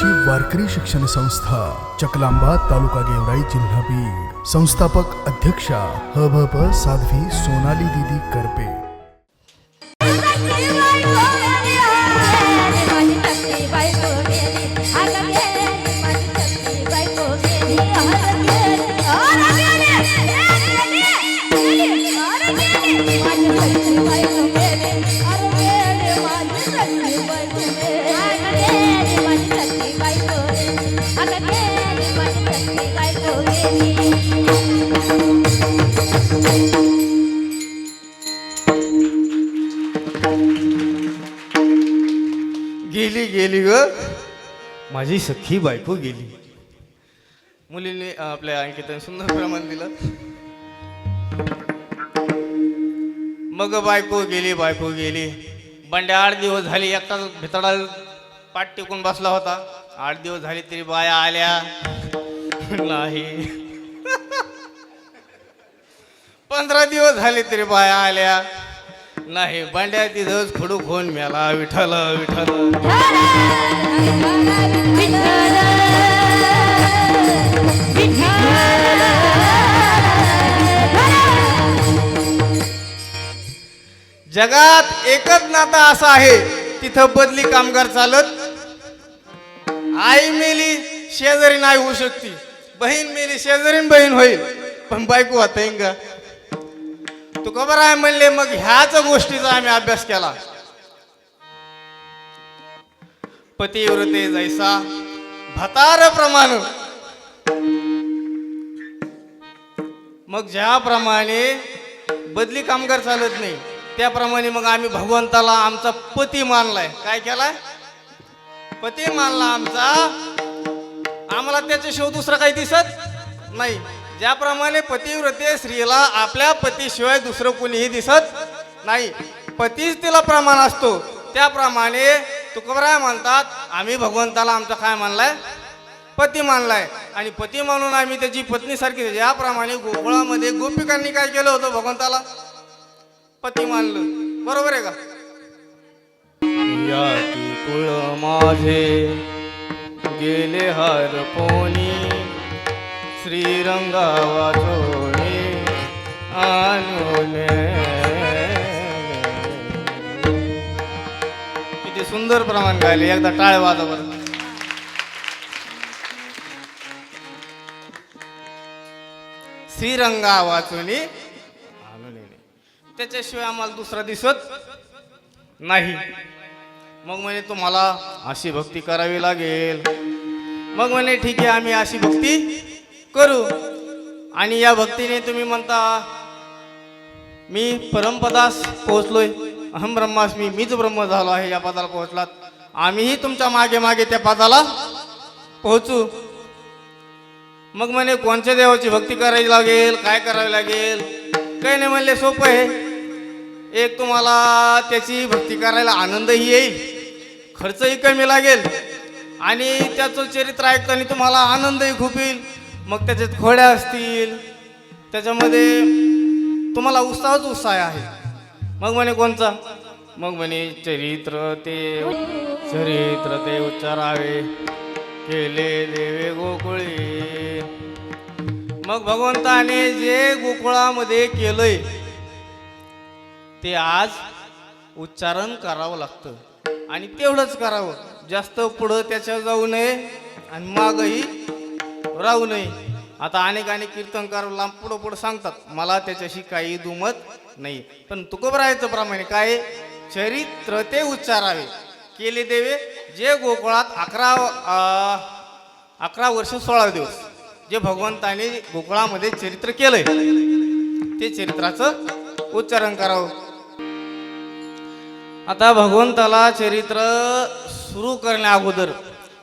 गुरुची वारकरी शिक्षण संस्था चकलांबा तालुका गेवराई जिल्हा बीड संस्थापक अध्यक्षा ह भ साध्वी सोनाली दिदी करपे. माझी सख्खी बायको गेली. मुलींनी आपल्या अंकिताने सुंदर प्रमाण दिलं. मग बायको गेली बायको गेली. बंड्या आठ दिवस झाली एकटाच भितडा पाठ टिकून बसला होता. आठ दिवस झाले तरी बाया आल्या. नाही. पंधरा दिवस झाले तरी बाया आल्या. नाही बंड्या तिथंच खडू खोन मेला विठ्ठल विठ्ठल. जगात एकच नाता असं आहे तिथं बदली कामगार चालत. आई मेली शेजारी नाही होऊ शकती. बहीण मेली शेजारी बहीण होईल. पण बायको होता का तू खबर आहे म्हणले मग ह्याच गोष्टीचा आम्ही अभ्यास केला. पतिव्रते जैसा भतार प्रमाण. मग ज्याप्रमाणे बदली कामगार चालत नाही त्याप्रमाणे मग आम्ही भगवंताला आमचा पती मानलाय. काय केलाय? पती मानला आमचा. आम्हाला त्याच्याशिवाय दुसरं काही दिसत नाही. ज्याप्रमाणे पतिव्रते स्त्रीला आपल्या पतीशिवाय दुसरं कोणीही दिसत नाही. पतीच तिला प्रमाण असतो. त्याप्रमाणे तुकबराय म्हणतात आम्ही भगवंताला आमचा काय मानलाय? पती मानलाय. आणि पती मानून आम्ही त्याची पत्नीसारखी ज्याप्रमाणे गोकुळामध्ये गोपिकांनी काय केलं होतं भगवंताला? पती मानलं. बरोबर आहे का? या कुळ माझे गेले हार पोनी श्रीरंगा वाचोने आणूने. किती सुंदर प्रमाण गायले एकदा टाळ वाजा बरं. श्रीरंगा वाचून त्याच्याशिवाय आम्हाला दुसरा दिसत नाही. मग म्हणे तुम्हाला अशी भक्ती करावी लागेल. मग म्हणे ठीक आहे आम्ही अशी भक्ती करू. आणि या भक्तीने तुम्ही म्हणता मी परमपदास पोहोचलोय. अहम ब्रह्मास्मी मीच ब्रह्म झालो आहे या पदाला पोहोचलात. आम्हीही तुमच्या मागे मागे त्या पदाला पोहोचू. मग म्हणे कोणत्या देवाची भक्ती करावी लागेल? काय करावी लागेल? काही नाही म्हणले सोपं आहे. एक तुम्हाला त्याची भक्ती करायला आनंदही येईल खर्चही कमी लागेल आणि त्याचं चरित्र ऐकताना तुम्हाला आनंदही खूप येईल. मग त्याच्यात खोड्या असतील त्याच्यामध्ये तुम्हाला उत्साहच उत्साह आहे. मग म्हणे कोणचा? मग म्हणे चरित्र ते चरित्र ते उच्चारावे केले देवे गोकुळी. मग भगवंताने जे गोकुळामध्ये केलंय ते आज उच्चारण करावं लागतं. आणि तेवढंच करावं. जास्त पुढं त्याच्या जाऊ नये आणि मागही राहू नये. आता अनेक अनेक कीर्तनकार लांब पुढं पुढं सांगतात मला त्याच्याशी काही दुमत नाही. पण तुकोबरायचं प्रमाणे काय? चरित्र ते उच्चारावे. केले देवे जे गोकुळात अकरा अकरा वर्ष सोळा दिवस जे भगवंताने गोकुळामध्ये चरित्र केलंय ते चरित्राचं उच्चारण करावं. आता भगवंताला चरित्र सुरू करण्या अगोदर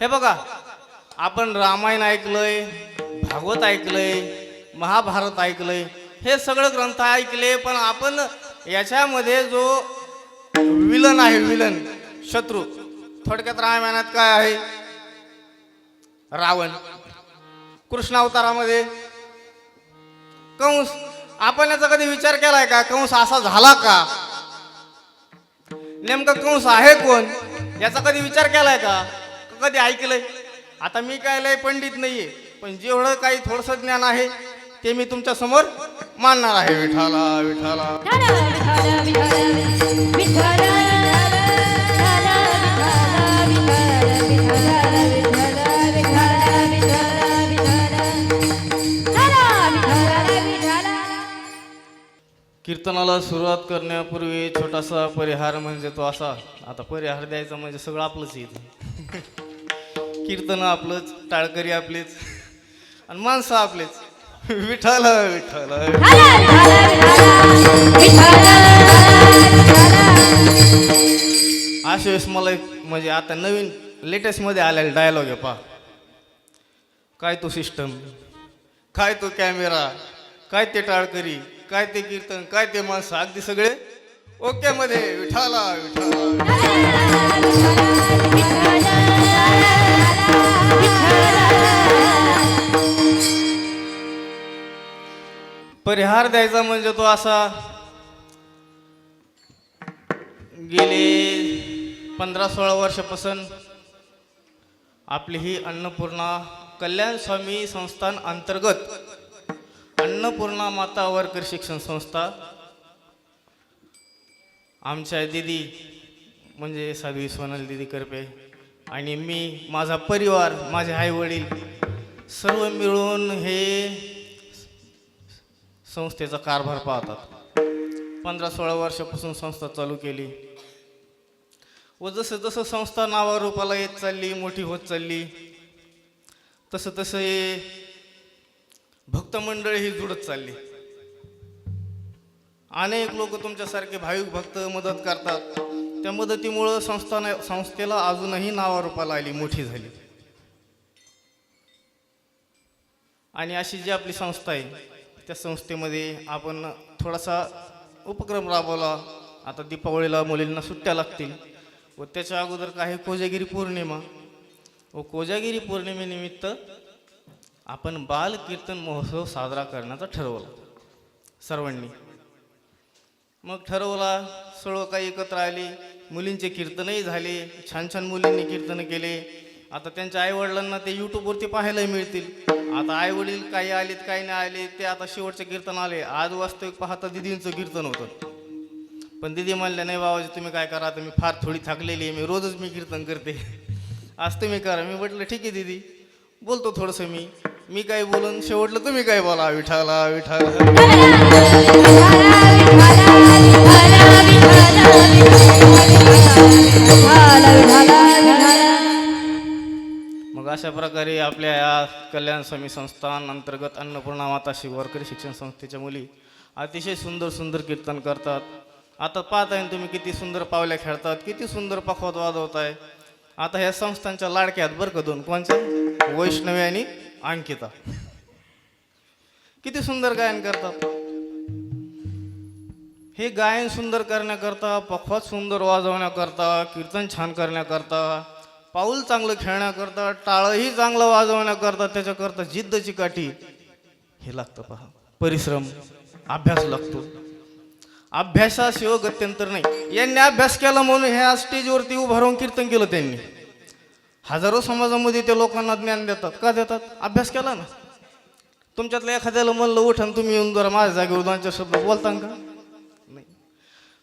हे बघा आपण रामायण ऐकलंय भागवत ऐकलंय महाभारत ऐकलंय हे सगळं ग्रंथ ऐकले पण आपण याच्यामध्ये जो विलन आहे विलन शत्रू थोडक्यात रामायणात काय आहे? रावण. कृष्ण अवतारामध्ये. कंस आपण याचा कधी विचार केलाय का? कंस असा झाला का? नेमका कंस आहे कोण? याचा कधी विचार केलाय का? कधी ऐकलंय? आता मी काय लय पंडित नाहीये पण जेवढं काही थोडंसं ज्ञान आहे ते मी तुमच्यासमोर मांडणार आहे. विठाला विठाला विठाला विठाला विठाला कीर्तनाला सुरुवात करण्यापूर्वी छोटासा परिहार म्हणजे तो असा आता परिहार द्यायचा म्हणजे सगळं आपलंच येत कीर्तन आपलंच टाळकरी आपलेच आणि माणसं आपलेच. विठाल विठाल अशा वेळेस मला एक म्हणजे आता नवीन लेटेस्टमध्ये आलेला डायलॉग आहे पा काय तो सिस्टम काय तो कॅमेरा काय ते टाळकरी? काय ते कीर्तन काय ते माणसं अगदी सगळे ओके मध्ये विठाला विठाला. परिहार द्यायचा म्हणजे तो असा गेले पंधरा सोळा वर्षापासून आपली ही अन्नपूर्णा कल्याण स्वामी संस्थान अंतर्गत अन्नपूर्णा माता वर्कर शिक्षण संस्था. आमच्या दिदी म्हणजे साध्वी सोनल दिदी करपे. आणि मी माझा परिवार माझे आईवडील सर्व मिळून हे संस्थेचा कारभार पाहतात. पंधरा सोळा वर्षापासून संस्था चालू केली. व जसं जसं संस्था नावारूपाला येत चालली मोठी होत चालली तसं तसं हे भक्तमंडळ ही जुडत चालली. अनेक लोक तुमच्यासारखे भाविक भक्त मदत करतात. त्या मदतीमुळं संस्थान संस्थेला अजूनही नावारूपाला आली मोठी झाली. आणि अशी जी आपली संस्था आहे त्या संस्थेमध्ये आपण थोडासा उपक्रम राबवला. आता दीपावळीला मुलींना सुट्ट्या लागतील व त्याच्या अगोदर काही कोजागिरी पौर्णिमा. व कोजागिरी पौर्णिमेनिमित्त आपण बाल कीर्तन महोत्सव साजरा करण्याचा ठरवला. सर्वांनी. मग ठरवला सर्व काही एकत्र आली मुलींचे कीर्तनही झाले छान छान मुलींनी कीर्तन केले. आता त्यांच्या आईवडिलांना ते यूट्यूबवरती पाहायला मिळतील. आता आईवडील काही आलेत काही नाही आले ते आता शेवटचे कीर्तन आले. आज वास्तविक पाहता दिदींचं कीर्तन होतं. पण दिदी म्हणल्या नाही बाबाजी तुम्ही काय करा आता मी फार थोडी थकलेली आहे मी रोजच मी कीर्तन करते. आज तुम्ही करा. मी म्हटलं ठीक आहे दिदी. बोलतो थोडंसं मी. मी काय बोलून शेवटलं तुम्ही काय बोला? विठाला विठाला मग अशा प्रकारे आपल्या या कल्याण स्वामी संस्थान अंतर्गत अन्नपूर्णा माता वारकरी शिक्षण संस्थेच्या मुली अतिशय सुंदर सुंदर कीर्तन करतात. आता पाहताय तुम्ही किती सुंदर पावल्या खेळतात किती सुंदर पखवात वाजवताय. आता ह्या संस्थांच्या लाडक्यात बरं का दोन कोणच्या? वैष्णवी आणि अंकिता. किती सुंदर गायन करतात. हे गायन सुंदर करण्याकरता पखवात सुंदर वाजवण्याकरता कीर्तन छान करण्याकरता पाऊल चांगलं खेळण्याकरता टाळही चांगलं वाजवण्याकरता त्याच्याकरता जिद्दची काठी हे लागतं पहा. परिश्रम अभ्यास लागतो. अभ्यासाशिवाय गत्यंतर नाही. यांनी अभ्यास केला म्हणून ह्या स्टेजवरती उभारून राहून कीर्तन केलं त्यांनी. हजारो समाजामध्ये ते लोकांना ज्ञान देतात. का देतात? अभ्यास केला ना. तुमच्यातलं एखाद्याला म्हणलं उठण तुम्ही येऊन जरा माझ्या जागेवर दोन शब्द बोलता का? नाही.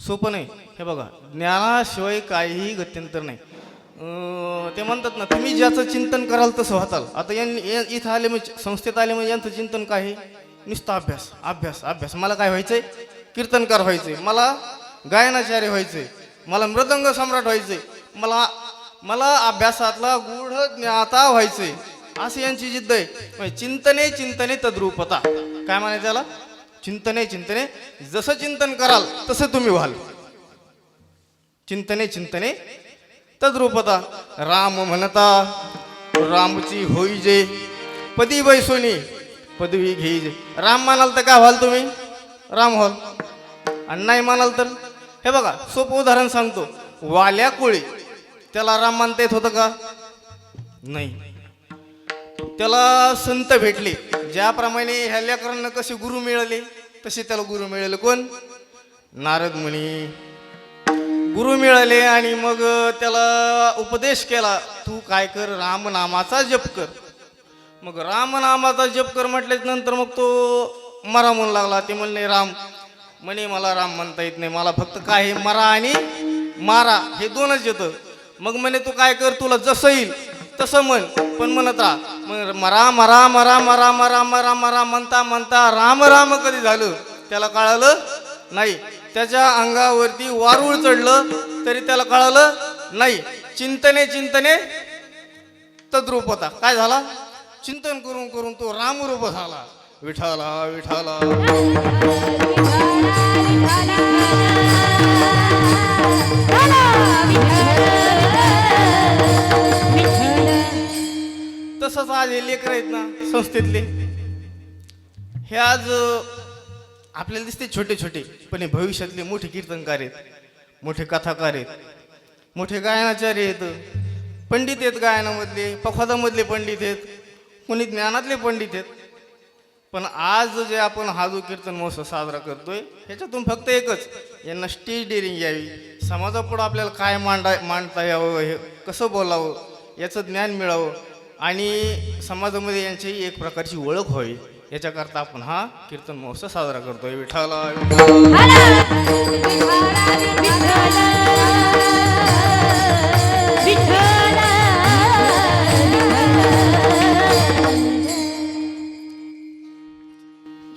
सोपं नाही. हे बघा ज्ञानाशिवाय काहीही गत्यंतर नाही. ते म्हणतात ना तुम्ही ज्याचं चिंतन कराल तसं होताल आता यांनी इथं आले म्हणजे संस्थेत आले म्हणजे यांचं चिंतन काय आहे? नुसतं अभ्यास अभ्यास अभ्यास. मला काय व्हायचंय? कीर्तनकार व्हायचंय. मला गायनाचार्य व्हायचंय. मला मृदंग सम्राट व्हायचंय. मला मला अभ्यासातला गूढ ज्ञाता व्हायचे असं यांची जिद्द आहे. म्हणजे चिंतने चिंतने तद्रूपता. काय म्हणायचं त्याला चिंतने चिंतने. जसं चिंतन कराल तसं तुम्ही व्हाल. चिंतने चिंतने तद्रूपता. राम म्हणता रामची होई जे. पदी बैसोनी पदवी घेई जे. राम म्हणाल तर काय व्हाल तुम्ही? राम व्हाल. आणि नाही म्हणाल तर? हे बघा सोपं उदाहरण सांगतो. वाल्या कोळी. त्याला राम मानता येत होतं का? नाही. त्याला संत भेटले. ज्याप्रमाणे ह्या लेकरांना कसे गुरु मिळाले तसे त्याला गुरु मिळाले. कोण? नारद मुनी. गुरु मिळाले आणि मग त्याला उपदेश केला तू काय कर रामनामाचा जप कर. मग रामनामाचा जप कर म्हटल्यानंतर नंतर मग तो मरा म्हणू लागला. ते म्हणले राम म्हणे मला राम म्हणता येत नाही. मला फक्त काय मरा आणि मारा हे दोनच येतं. मग म्हणे तू काय कर तुला जसं येईल तसं म्हण. पण म्हणत राहा. मग मरा मरा मरा मरा मरा मरा मरा म्हणता म्हणता राम राम कधी झालं? त्याला कळालं नाही. त्याच्या अंगावरती वारूळ चढलं तरी त्याला कळालं नाही. चिंतने चिंतने तद्रूप होता. काय झाला? चिंतन करून करून तो रामरूप झाला. विठाला विठाला तसंच आज हे लेकर आहेत ना संस्थेतले. हे आज आपल्याला दिसते छोटे छोटे पण हे भविष्यातले मोठे कीर्तनकार आहेत मोठे कथाकार आहेत मोठे गायनाचार्य आहेत पंडित आहेत गायनामधले पखवादामधले पंडित आहेत कोणी ज्ञानातले पंडित आहेत. पण आज जे आपण हा जो कीर्तन महोत्सव साजरा करतोय ह्याच्यातून फक्त एकच यांना स्टेज डेअरिंग यावी. समाजापुढं आपल्याला काय मांडा मांडता यावं हे कसं बोलावं याचं ज्ञान मिळावं आणि समाजामध्ये यांची एक प्रकारची ओळख व्हावी याच्याकरता आपण हा कीर्तन महोत्सव साजरा करतोय. विठाला विठाला.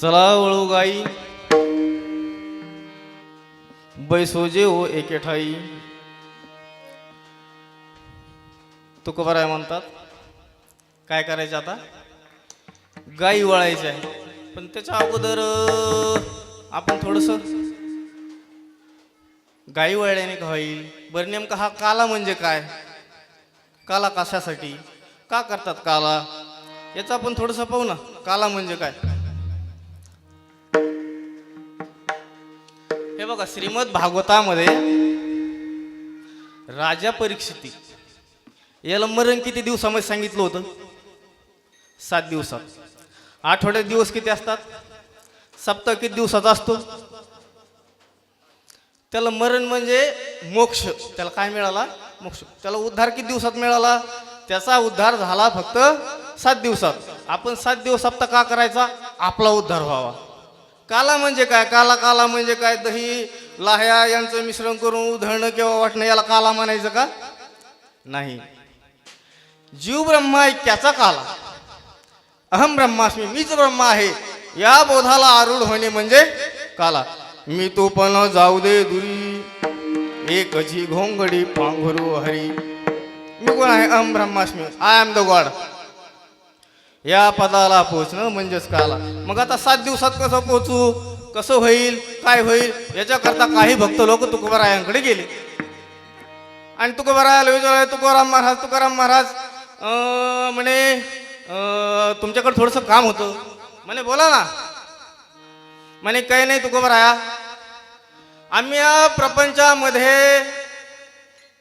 चला वळू गाई. बैसोजे हो एके ठाई तुकोबाराय म्हणतात काय करायचं आता? गाई वळायचं आहे. पण त्याच्या अगोदर आपण थोडस गाई वळल्याने का होईल? बरं नेमका हा काला म्हणजे काय? काला कशासाठी? का करतात काला? याचा आपण थोडंसं पाहू ना. काला म्हणजे काय? हे बघा श्रीमद भागवतामध्ये राजा परीक्षिती. याला मरण किती दिवसामध्ये सांगितलं होतं? सात दिवसात. आठवड्यात दिवस किती असतात? सप्ताह किती दिवसाचा असतो? त्याला मरण म्हणजे मोक्ष. त्याला काय मिळाला? मोक्ष. त्याला उद्धार किती दिवसात मिळाला? त्याचा उद्धार झाला फक्त सात दिवसात. आपण सात दिवस सप्ताह का करायचा? आपला उद्धार व्हावा. काला म्हणजे काय? काला काला म्हणजे काय? दही लाह्या यांचं मिश्रण करून उधळणं किंवा वाटणं याला काला म्हणायचं का? नाही. जीव ब्रह्मा ऐक्याचा काला. अहम ब्रह्मास्मी मीच ब्रह्मा आहे या बोधाला आरूढ होणे म्हणजे काला. मी तो पण जाऊ दे दुरी एकची घोंगडी पांघरू हरी. मी कोण आहे? अहम ब्रह्मास्मी. आय एम द गॉड या पदाला पोचणं म्हणजेच काला. मग आता सात दिवसात कसं पोचू कसं होईल? काय होईल? याच्याकरता काही भक्त लोक तुकोबारायांकडे गेले. आणि तुकोबारायाला विचारलं तुकाराम महाराज तुकाराम महाराज अं, म्हणे तुमच्याकडे थोडंसं काम होतं. म्हणे बोला ना. म्हणे काही नाही तुकोबाराया आम्ही या प्रपंचामध्ये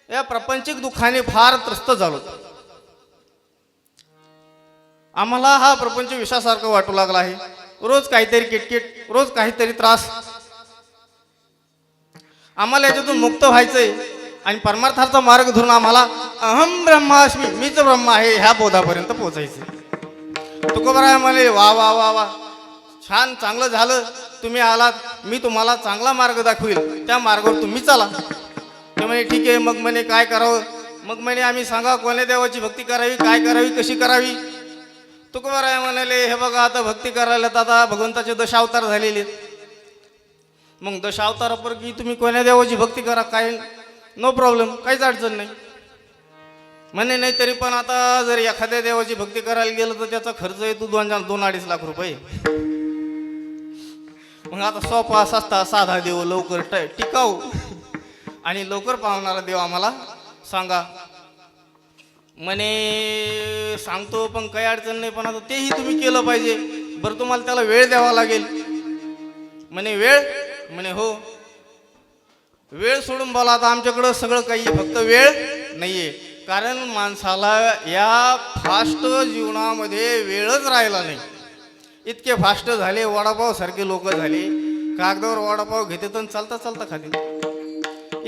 या प्रपंचिक दुःखाने फार त्रस्त झालो. आम्हाला हा प्रपंच विषासारखं वाटू लागला आहे. रोज काहीतरी किटकिट रोज काहीतरी त्रास. आम्हाला याच्यातून मुक्त व्हायचंय. आणि परमार्थाचा मार्ग धरून आम्हाला अहम ब्रह्मास्मी मीच ब्रह्म आहे ह्या बोधापर्यंत पोचायचे तुकोबराय म्हणाले वा वा वा वा. छान चांगलं झालं. तुम्ही आलात. मी तुम्हाला चांगला मार्ग दाखवील. त्या मार्गावर तुम्ही चला. ते म्हणे ठीक आहे. मग म्हणे काय करावं? मग म्हणे आम्ही सांगा कोण्या देवाची भक्ती करावी? काय करावी? कशी करावी? तुकोबराय म्हणाले हे बघा आता भक्ती करायला तर आता भगवंताचे दशावतार झालेले आहेत. मग दशावतारापैकी तुम्ही कोण्या देवाची भक्ती करा? काय? नो प्रॉब्लेम काहीच अडचण नाही. म्हणे नाही तरी पण आता जर एखाद्या देवाची भक्ती करायला गेलं तर त्याचा खर्च येतो दोन दोन अडीच लाख रुपये. मग आता सोपा सस्ता साधा देव लवकर टिकाऊ. आणि लवकर पावणारा देव आम्हाला सांगा. म्हणे सांगतो पण काही अडचण नाही पण आता तेही तुम्ही केलं पाहिजे. बरं तुम्हाला त्याला वेळ द्यावा लागेल. म्हणे वेळ? म्हणे हो. वेळ सोडून बोला आता आमच्याकडं सगळं काही आहे, फक्त वेळ नाहीये. कारण माणसाला या फास्ट जीवनामध्ये वेळच राहिला नाही. इतके फास्ट झाले वडापाव सारखे लोक झाले. कागदावर वडापाव घेते तर चालता चालता खाते.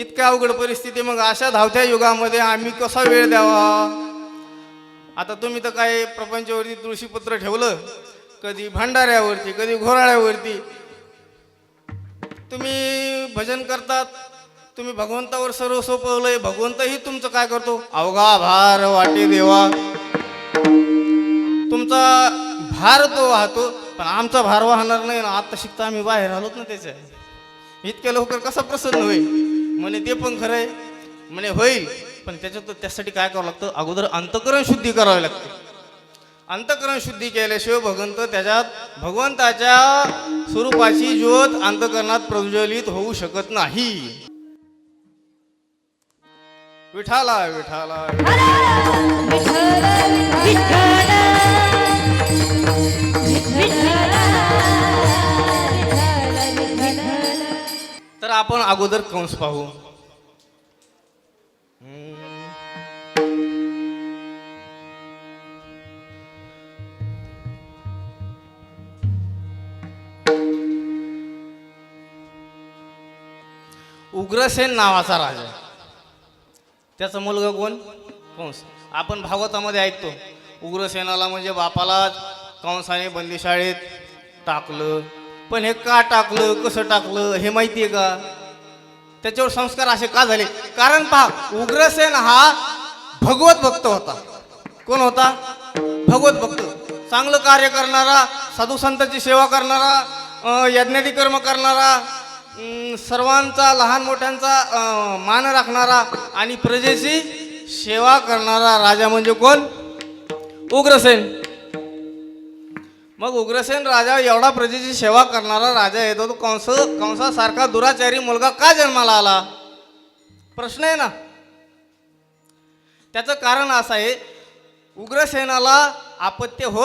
इतक्या अवघड परिस्थिती मग अशा धावत्या युगामध्ये आम्ही कसा वेळ द्यावा? आता तुम्ही तर काय प्रपंचावरती तुळशीपत्र ठेवलं कधी भंडाऱ्यावरती कधी घोराळ्यावरती. तुम्ही भजन करतात तुम्ही भगवंतावर सर्व सोपवलंय. भगवंतही तुमचं काय करतो? अवघा भार वाटे देवा. तुमचा भार तो वाहतो पण आमचा भार वाहणार नाही ना. आत्ता शिकता आम्ही बाहेर आलोत ना त्याच्या. इतक्या लवकर कसा प्रसन्न होईल? म्हणे ते पण खरं आहे म्हणे होईल. पण त्याच्यात त्यासाठी काय करावं लागतं? अगोदर अंतकरण शुद्धी करावी लागते. अंतकरण शुद्धी केल्याशिवाय भगवंत त्याच्यात भगवंताच्या स्वरूपाची ज्योत अंतकरणात प्रज्वलित होऊ शकत नाही. विठाला विठाला. तर आपण अगोदर कंस पाहू. उग्रसेन नावाचा राजा. त्याचा मुलगा कोण? कंस. आपण भागवतामध्ये ऐकतो. उग्रसेनाला म्हणजे बापाला कंसाने बंदीशाळेत टाकलं. पण हे का टाकलं? कसं टाकलं? हे माहिती आहे का? त्याच्यावर संस्कार असे का झाले? कारण पहा उग्रसेन हा भगवत भक्त होता. कोण होता? भगवत भक्त. चांगलं कार्य करणारा साधू संतांची सेवा करणारा अं, यज्ञादी कर्म करणारा सर्वांचा लहान मोठ्यांचा मान राखणारा आणि प्रजेची सेवा करणारा राजा म्हणजे कोण? उग्रसेन. मग उग्रसेन राजा एवढा प्रजेची सेवा करणारा राजा येतो तो कंस कंसासारखा दुराचारी मुलगा का जन्माला आला? प्रश्न आहे ना. त्याचं कारण असं आहे उग्रसेनाला आपत्य होत